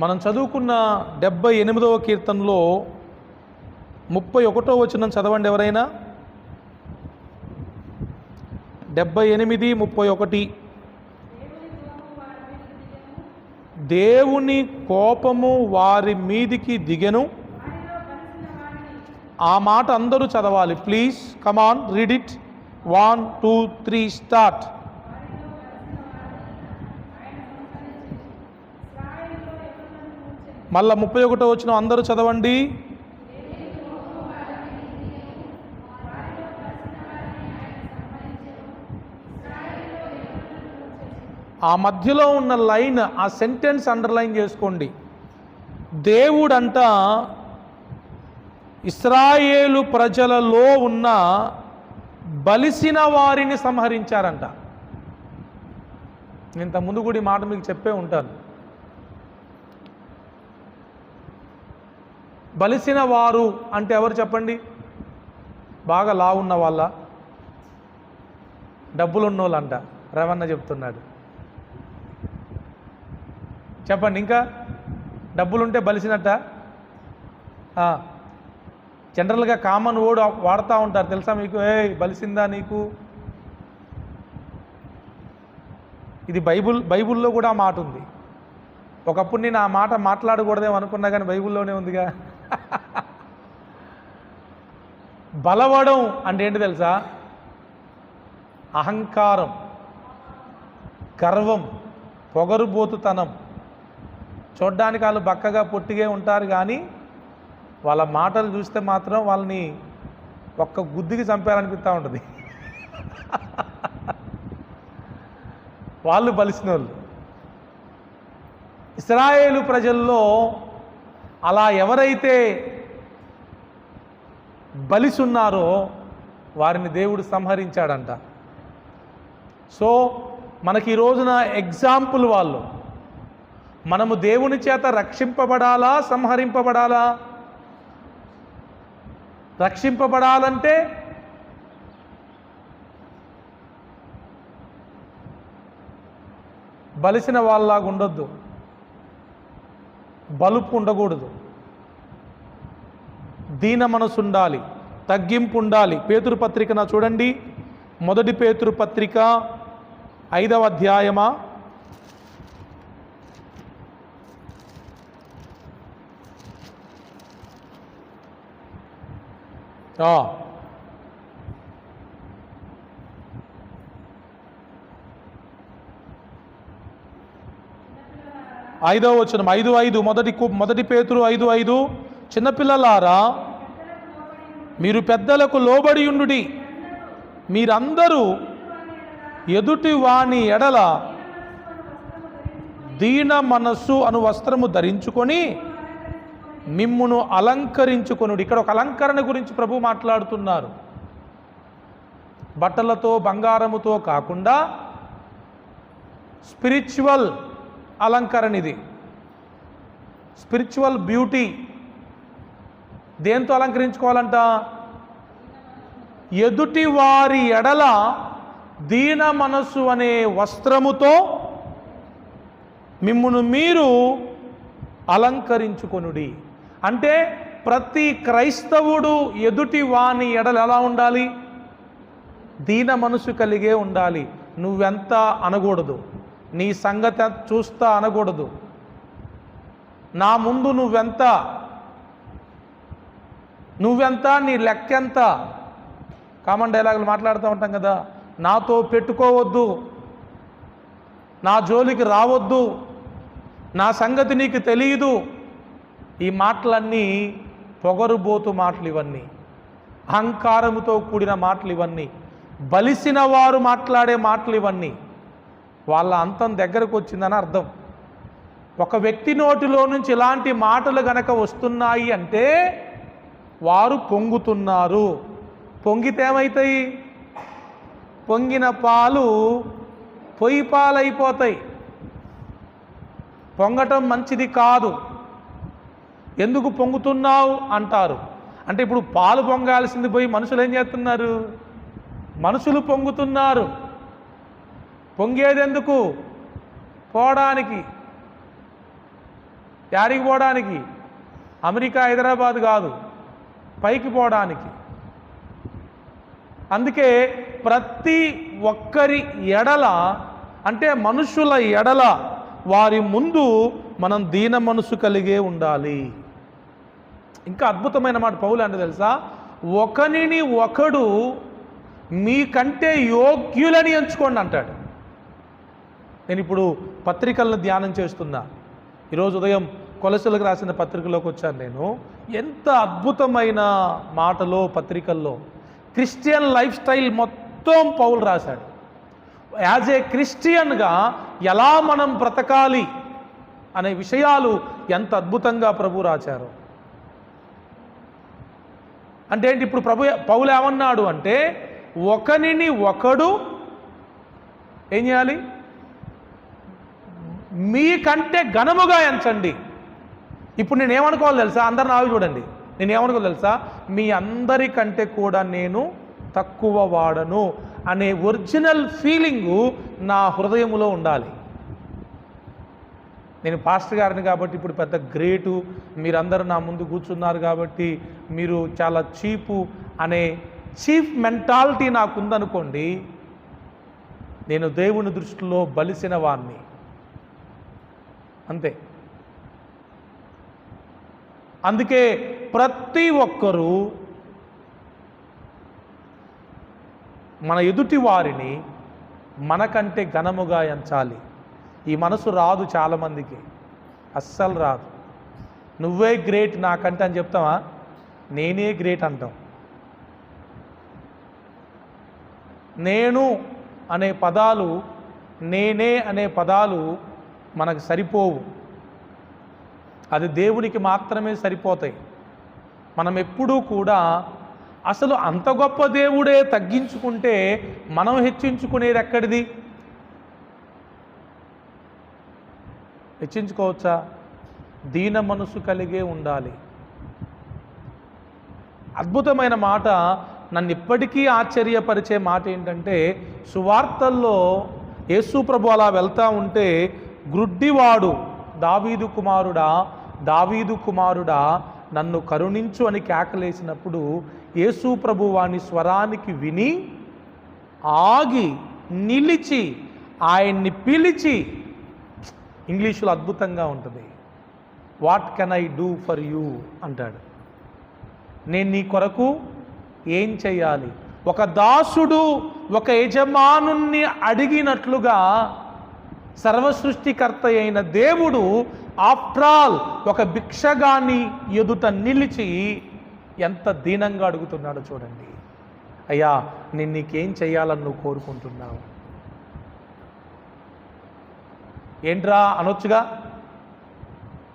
మనం చదువుకున్న డెబ్బై ఎనిమిదవ కీర్తనలో ముప్పై ఒకటో వచనం చదవండి ఎవరైనా. డెబ్బై ఎనిమిది ముప్పై ఒకటి. దేవుని కోపము వారి మీదికి దిగెను. ఆ మాట అందరూ చదవాలి. Please come on read it. One two three start. మళ్ళా ముప్పై ఒకటో వచ్చిన అందరూ చదవండి. ఆ మధ్యలో ఉన్న లైన్ ఆ సెంటెన్స్ అండర్లైన్ చేసుకోండి. దేవుడంట ఇస్రాయేలు ప్రజలలో ఉన్న బలిసిన వారిని సంహరించారంట. ఇంత ముందు కూడా మాట మీకు చెప్పే ఉంటాను. బలిసిన వారు అంటే ఎవరు చెప్పండి? బాగా లావున్న వాళ్ళ? డబ్బులున్న వాళ్ళంట రవణ చెప్తున్నాడు. చెప్పండి ఇంకా? డబ్బులుంటే బలిసినట్ట? జనరల్గా కామన్ ఓడు వాడుతూ ఉంటారు తెలుసా మీకు? ఏ బలిసిందా నీకు? ఇది బైబుల్ బైబుల్లో కూడా మాట ఉంది. ఒకప్పుడు నేను ఆ మాట మాట్లాడకూడదేమో అనుకున్నా కానీ బైబుల్లోనే ఉందిగా. బలవడం అంటే ఏంటి తెలుసా? అహంకారం గర్వం పొగరుబోతుతనం. చూడ్డానికి వాళ్ళు బక్కగా పొట్టిగే ఉంటారు కానీ వాళ్ళ మాటలు చూస్తే మాత్రం వాళ్ళని ఒక్క గుద్దికి చంపారనిపిస్తూ ఉంటుంది. వాళ్ళు బలిసిన వాళ్ళు ఇస్రాయేలు ప్రజల్లో అలా ఎవరైతే బలిసున్నారో వారిని దేవుడు సంహరించాడంట. సో మనకి ఈ రోజున ఎగ్జాంపుల్ వాళ్ళు. మనము దేవుని చేత రక్షింపబడాలా సంహరింపబడాలా? రక్షింపబడాలంటే బలిసిన వాళ్ళలాగా ఉండొద్దు. బలుపు ఉండకూడదు. దీన మనసు ఉండాలి తగ్గింపు ఉండాలి. పేతురు పత్రికన చూడండి. మొదటి పేతురు పత్రిక ఐదవ అధ్యాయమా? ఐదవ వచనం ఐదు ఐదు. మొదటి కు- మొదటి పేతురు ఐదు ఐదు. చిన్నపిల్లలారా మీరు పెద్దలకు లోబడి ఉండుడి. మీరందరూ ఎదుటి వాని ఎడల దీన మనస్సు అను వస్త్రము ధరించుకొని మిమ్మును అలంకరించుకొనుడు. ఇక్కడ ఒక అలంకరణ గురించి ప్రభు మాట్లాడుతున్నారు. బట్టలతో బంగారముతో కాకుండా స్పిరిచువల్ అలంకరణ ఇది. స్పిరిచువల్ బ్యూటీ దేంతో అలంకరించుకోవాలంట? ఎదుటి వారి ఎడల దీన మనస్సు అనే వస్త్రముతో మిమ్మును మీరు అలంకరించుకొనుడి. అంటే ప్రతి క్రైస్తవుడు ఎదుటి వాని ఎడల ఎలా ఉండాలి? దీన మనసు కలిగే ఉండాలి. నువ్వెంత అనకూడదు. నీ సంగతి చూస్తా అనకూడదు. నా ముందు నువ్వెంత నువ్వెంత నీ లెక్కెంత? కామన్ డైలాగులు మాట్లాడుతూ ఉంటాం కదా. నాతో పెట్టుకోవద్దు. నా జోలికి రావద్దు. నా సంగతి నీకు తెలియదు ఈ మాటలన్నీ పొగరుబోతు మాటలు ఇవన్నీ అహంకారముతో కూడిన మాటలు ఇవన్నీ బలిసిన వారు మాట్లాడే మాటలు ఇవన్నీ వాళ్ళ అంతం దగ్గరకు వచ్చిందని అర్థం. ఒక వ్యక్తి నోటిలో నుంచి ఇలాంటి మాటలు గనక వస్తున్నాయి అంటే వారు పొంగుతున్నారు. పొంగితే ఏమవుతాయి పొంగిన పాలు పొయ్యి పాలైపోతాయి. పొంగటం మంచిది కాదు. ఎందుకు పొంగుతున్నావు? అంటారు. అంటే ఇప్పుడు పాలు పొంగాల్సింది పోయి మనుషులు ఏం చేస్తున్నారు? మనుషులు పొంగుతున్నారు. పొంగేది ఎందుకు పోవడానికి. యాడికి పోవడానికి? అమెరికా హైదరాబాద్ కాదు. పైకి పోవడానికి. అందుకే ప్రతి ఒక్కరి ఎడల అంటే మనుషుల ఎడల వారి ముందు మనం దీన మనసు కలిగే ఉండాలి. ఇంకా అద్భుతమైన మాట పౌలు అంటే తెలుసా? ఒకనిని ఒకడు మీకంటే యోగ్యులని ఎంచుకోండి అంటాడు. నేను ఇప్పుడు పత్రికలను ధ్యానం చేస్తున్నా. ఈరోజు ఉదయం కొలసలకు రాసిన పత్రికలోకి వచ్చాను నేను. ఎంత అద్భుతమైన మాటలో పత్రికల్లో క్రిస్టియన్ లైఫ్ స్టైల్ మొత్తం పౌలు రాశాడు. యాజ్ ఏ క్రిస్టియన్గా ఎలా మనం బ్రతకాలి అనే విషయాలు ఎంత అద్భుతంగా ప్రభు రాశారు. అంటే ఏంటి ఇప్పుడు ప్రభు పౌలు ఏమన్నాడు అంటే ఒకనిని ఒకడు ఏం చేయాలి? మీకంటే ఘనముగా ఎంచండి. ఇప్పుడు నేను ఏమనుకోవాలి తెలుసా? అందరు నావి చూడండి. నేను ఏమనుకోవాలి తెలుసా? మీ అందరికంటే కూడా నేను తక్కువ వాడను అనే ఒరిజినల్ ఫీలింగు నా హృదయములో ఉండాలి. నేను పాస్టర్ గారిని కాబట్టి ఇప్పుడు పెద్ద గ్రేటు. మీరందరూ నా ముందు కూర్చున్నారు కాబట్టి మీరు చాలా చీపు అనే చీఫ్ మెంటాలిటీ నాకు ఉందనుకోండి నేను దేవుని దృష్టిలో బలిసిన వాణ్ణి. అంతే. అందుకే ప్రతి ఒక్కరూ మన ఎదుటి వారిని మనకంటే ఘనముగా ఎంచాలి. ఈ మనసు రాదు చాలామందికి. అస్సలు రాదు. నువ్వే గ్రేట్ నాకంటే అని చెప్తావా? నేనే గ్రేట్ అంటాం. నేను అనే పదాలు నేనే అనే పదాలు మనకు సరిపోవు. అది దేవునికి మాత్రమే సరిపోతాయి. మనం ఎప్పుడూ కూడా అసలు అంత గొప్ప దేవుడే తగ్గించుకుంటే మనం హెచ్చించుకునేది ఎక్కడిది? హెచ్చించుకోవచ్చా? దీన మనసు కలిగే ఉండాలి. అద్భుతమైన మాట నన్ను ఇప్పటికీ ఆశ్చర్యపరిచే మాట ఏంటంటే సువార్తల్లో యేసు ప్రభు అలా వెళ్తూ ఉంటే గ్రుడ్డివాడు దావీదు కుమారుడా దావీదు కుమారుడా నన్ను కరుణించు అని కేకలేసినప్పుడు యేసు ప్రభువాని స్వరానికి విని ఆగి నిలిచి ఆయన్ని పిలిచి ఇంగ్లీషులో అద్భుతంగా ఉంటుంది. What can I do for you? అంటాడు. నేను నీ కొరకు ఏం చేయాలి ఒక దాసుడు ఒక యజమానుణ్ణి అడిగినట్లుగా సర్వసృష్టికర్త అయిన దేవుడు ఆఫ్టర్ ఆల్ ఒక భిక్షగాన్ని ఎదుట నిలిచి ఎంత దీనంగా అడుగుతున్నాడో చూడండి. అయ్యా నేను నీకేం చేయాలని నువ్వు కోరుకుంటున్నావు? ఏంట్రా అనొచ్చుగా?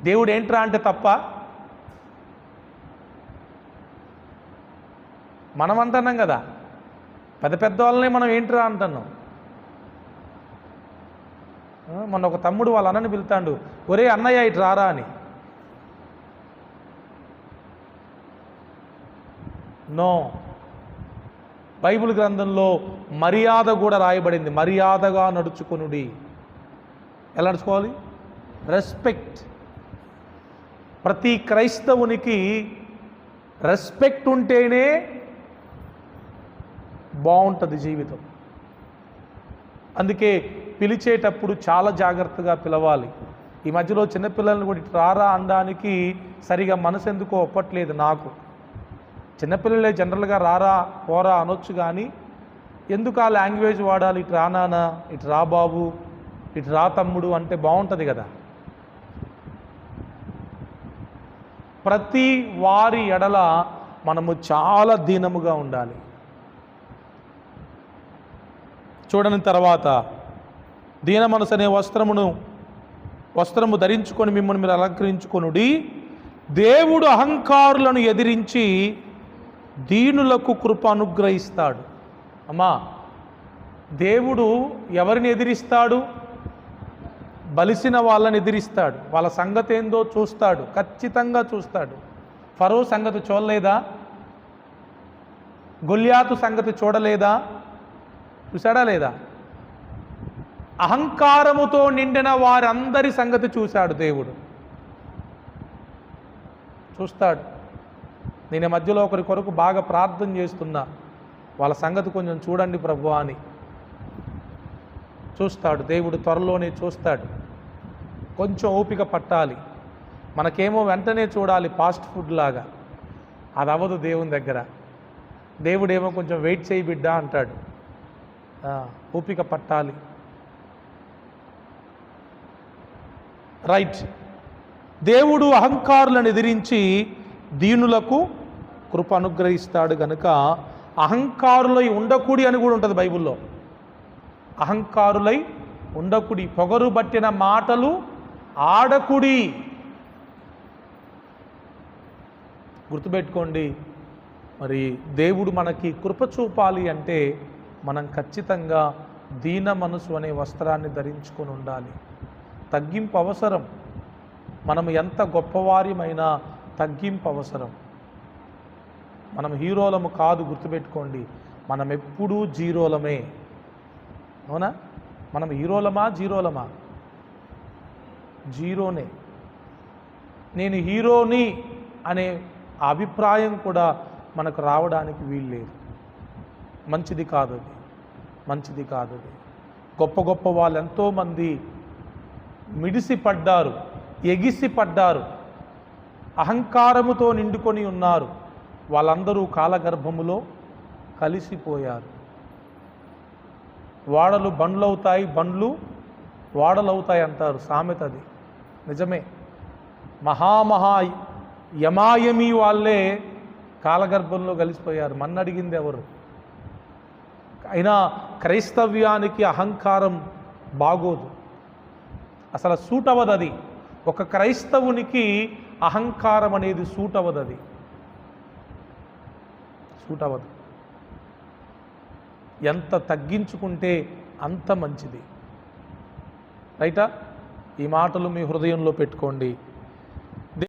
దేవుడు ఏంట్రా అంటే తప్ప? మనం అంటున్నాం కదా. పెద్ద పెద్ద వాళ్ళని మనం ఏంట్రా అంటున్నాం? మొన్న ఒక తమ్ముడు వాళ్ళ అన్నని పిలుతాడు ఒరే అన్నయ్య ఇటు రారా అని. నో. బైబిల్ గ్రంథంలో మర్యాద కూడా రాయబడింది. మర్యాదగా నడుచుకునుడి. ఎలా నడుచుకోవాలి? రెస్పెక్ట్. ప్రతి క్రైస్తవునికి రెస్పెక్ట్ ఉంటేనే బాగుంటుంది జీవితం. అందుకే పిలిచేటప్పుడు చాలా జాగ్రత్తగా పిలవాలి. ఈ మధ్యలో చిన్నపిల్లలను కూడా ఇటు రారా అనడానికి సరిగా మనసు ఎందుకో ఒప్పట్లేదు నాకు. చిన్నపిల్లలే జనరల్గా రారా పోరా అనొచ్చు కానీ ఎందుకు ఆ లాంగ్వేజ్ వాడాలి? ఇటు రా నాన్న ఇటు రా బాబు ఇటు రా తమ్ముడు అంటే బాగుంటుంది కదా. ప్రతి వారి ఎడల మనము చాలా దీనముగా ఉండాలి. చూడని తర్వాత దీన మనసు అనే వస్త్రమును వస్త్రము ధరించుకొని మిమ్మల్ని మీరు అలంకరించుకొనుడి. దేవుడు అహంకారులను ఎదిరించి దీనులకు కృప అనుగ్రహిస్తాడు. అమ్మా దేవుడు ఎవరిని ఎదిరిస్తాడు? బలిసిన వాళ్ళని ఎదిరిస్తాడు. వాళ్ళ సంగతి ఏందో చూస్తాడు. ఖచ్చితంగా చూస్తాడు. ఫరో సంగతి చూడలేదా? గొల్యాతు సంగతి చూడలేదా? చూసాడా లేదా? అహంకారముతో నిండిన వారందరి సంగతి చూశాడు దేవుడు. చూస్తాడు. నేను మధ్యలో ఒకరి కొరకు బాగా ప్రార్థన చేస్తున్నా. వాళ్ళ సంగతి కొంచెం చూడండి ప్రభు అని. చూస్తాడు. దేవుడు త్వరలోనే చూస్తాడు. కొంచెం ఓపిక పట్టాలి. మనకేమో వెంటనే చూడాలి ఫాస్ట్ ఫుడ్ లాగా. అది అవ్వదు దేవుని దగ్గర. దేవుడేమో కొంచెం వెయిట్ చేయి బిడ్డా అంటాడు. ఓపిక పట్టాలి. రైట్. దేవుడు అహంకారులను ఎదిరించి దీనులకు కృప అనుగ్రహిస్తాడు కనుక అహంకారులై ఉండకూడి అని కూడా ఉంటుంది బైబిల్లో. అహంకారులై ఉండకుడి పొగరు బట్టిన మాటలు ఆడకుడి. గుర్తుపెట్టుకోండి మరి దేవుడు మనకి కృప చూపాలి అంటే మనం ఖచ్చితంగా దీన మనసు అనే వస్త్రాన్ని ధరించుకొని ఉండాలి. తగ్గింపు అవసరం. మనం ఎంత గొప్పవారిమైనా తగ్గింపు అవసరం. మనం హీరోలము కాదు గుర్తుపెట్టుకోండి. మనం ఎప్పుడూ జీరోలమే. అవునా? మనం హీరోలమా జీరోలమా? జీరోనే. నేను హీరోని అనే అభిప్రాయం కూడా మనకు రావడానికి వీల్లేదు మంచిది కాదు అది. మంచిది కాదు అది. గొప్ప గొప్ప వాళ్ళు ఎంతోమంది మిడిసి పడ్డారు ఎగిసి పడ్డారు అహంకారముతో నిండుకొని ఉన్నారు. వాళ్ళందరూ కాలగర్భములో కలిసిపోయారు. వాడలు బండ్లవుతాయి బండ్లు వాడలవుతాయి అంటారు. సామెత అది. నిజమే. మహామహా యమాయమి వాళ్ళే కాలగర్భంలో కలిసిపోయారు. మన్నడిగింది ఎవరు? అయినా క్రైస్తవ్యానికి అహంకారం బాగోదు. అసలు సూట్ అవ్వదు అది. ఒక క్రైస్తవునికి అహంకారం అనేది సూట్ అవ్వదు అది. సూట్ అవ్వదు. ఎంత తగ్గించుకుంటే అంత మంచిది. రైటా? ఈ మాటలు మీ హృదయంలో పెట్టుకోండి.